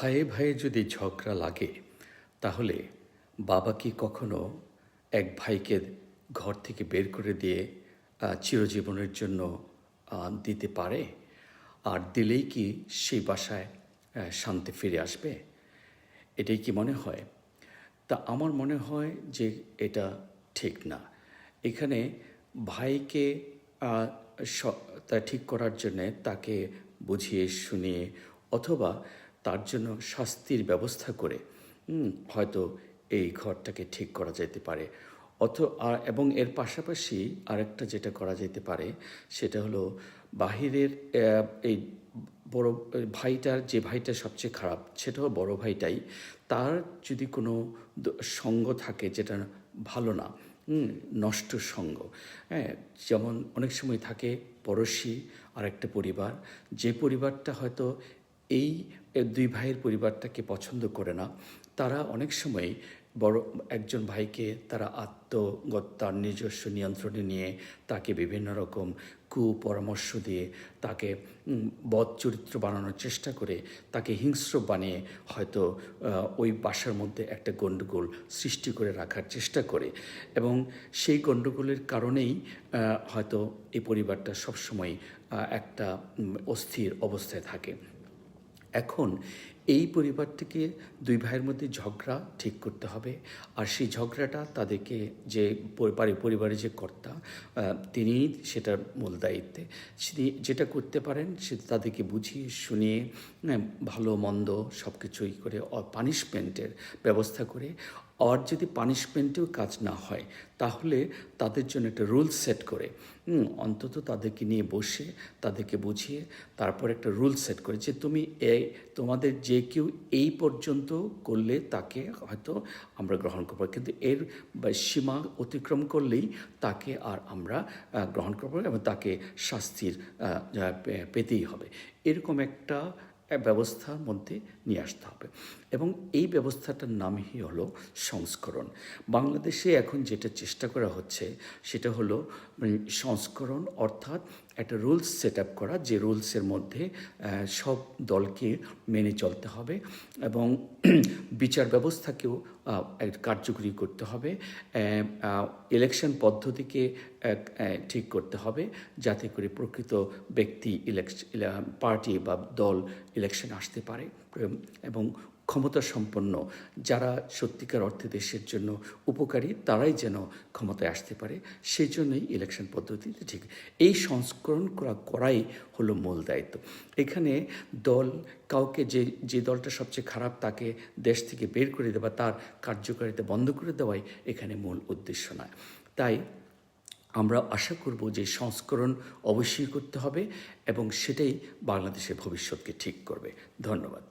ভাইয়ে ভাইয়ে যদি ঝগড়া লাগে, তাহলে বাবা কি কখনো এক ভাইকে ঘর থেকে বের করে দিয়ে চিরজীবনের জন্য দিতে পারে? আর দিলেই কি সেই বাসায় শান্তি ফিরে আসবে? এটাই কি মনে হয়? তা আমার মনে হয় যে এটা ঠিক না। এখানে ভাইকে তা ঠিক করার জন্যে তাকে বুঝিয়ে, শুনিয়ে অথবা তার জন্য শাস্তির ব্যবস্থা করে হয়তো এই ঘরটাকে ঠিক করা যেতে পারে। অথ, আর, এবং এর পাশাপাশি আরেকটা যেটা করা যেতে পারে, সেটা হলো বাহিরের এই বড়, ভাইটার, যে ভাইটা সবচেয়ে খারাপ, সেটা হলো বড় ভাইটাই, তার যদি কোনো সঙ্গ থাকে যেটা ভালো না নষ্ট সঙ্গ হ্যাঁ যেমন অনেক সময় থাকে পড়শি আর একটা পরিবার, যে পরিবারটা হয়তো এই দুই ভাইয়ের পরিবারটাকে পছন্দ করে না। তারা অনেক সময় বড় একজন ভাইকে তারা আত্মগত তার নিজস্ব নিয়ন্ত্রণে নিয়ে তাকে বিভিন্ন রকম কুপরামর্শ দিয়ে তাকে বদ চরিত্র বানানোর চেষ্টা করে তাকে হিংস্র বানিয়ে হয়তো ওই বাসার মধ্যে একটা গণ্ডগোল সৃষ্টি করে রাখার চেষ্টা করে। এবং সেই গণ্ডগোলের কারণেই হয়তো এই পরিবারটা সবসময় একটা অস্থির অবস্থায় থাকে। এখন এই পরিবারটিকে দুই ভাইয়ের মধ্যে ঝগড়া ঠিক করতে হবে। আর সেই ঝগড়াটা তাদেরকে যে পরিবারের যে কর্তা তিনি সেটার মূল দায়িত্বে। যেটা করতে পারেন সে তাদেরকে বুঝিয়ে, শুনিয়ে ভালো, মন্দ সব কিছুই করে পানিশমেন্টের ব্যবস্থা করে। আর যদি পানিশমেন্টেও কাজ না হয়, তাহলে তাদের জন্য একটা রুল সেট করে। অন্তত তাদেরকে নিয়ে বসে, তাদেরকে বুঝিয়ে, তারপর একটা রুল সেট করে যে, তুমি এই, তোমাদের যে কেউ এই পর্যন্ত করলে তাকে হয়তো আমরা গ্রহণ করব। কিন্তু এর সীমা অতিক্রম করলেই তাকে আর আমরা গ্রহণ করব এবং তাকে শাস্তির পেতেই হবে। এরকম একটা এক ব্যবস্থার মধ্যে নিয়ে আসতে হবে। এবং এই ব্যবস্থাটার নামই হলো সংস্করণ। বাংলাদেশে এখন যেটা চেষ্টা করা হচ্ছে সেটা হলো সংস্করণ অর্থাৎ একটা রুলস সেট আপ করা, যে রুলসের মধ্যে সব দলকে মেনে চলতে হবে এবং বিচার ব্যবস্থাকেও কার্যকরী করতে হবে ইলেকশন পদ্ধতিকে ঠিক করতে হবে যাতে করে প্রকৃত ব্যক্তি ইলেকশন পার্টি বা দল ইলেকশন আসতে পারে। এবং ক্ষমতা সম্পন্ন যারা সত্যিকার অর্থে দেশের জন্য উপকারী, তারাই যেন ক্ষমতায় আসতে পারে সেই জন্যই ইলেকশন পদ্ধতিতে ঠিক এই সংস্করণ করা, করাই হলো মূল দায়িত্ব। এখানে দল কাউকে যে যে দলটা সবচেয়ে খারাপ তাকে দেশ থেকে বের করে দেওয়া তার কার্যকারিতা বন্ধ করে দেওয়াই এখানে মূল উদ্দেশ্য নয়। তাই আমরা আশা করব যে সংস্করণ অবশ্যই করতে হবে এবং সেটাই বাংলাদেশের ভবিষ্যৎকে ঠিক করবে। ধন্যবাদ।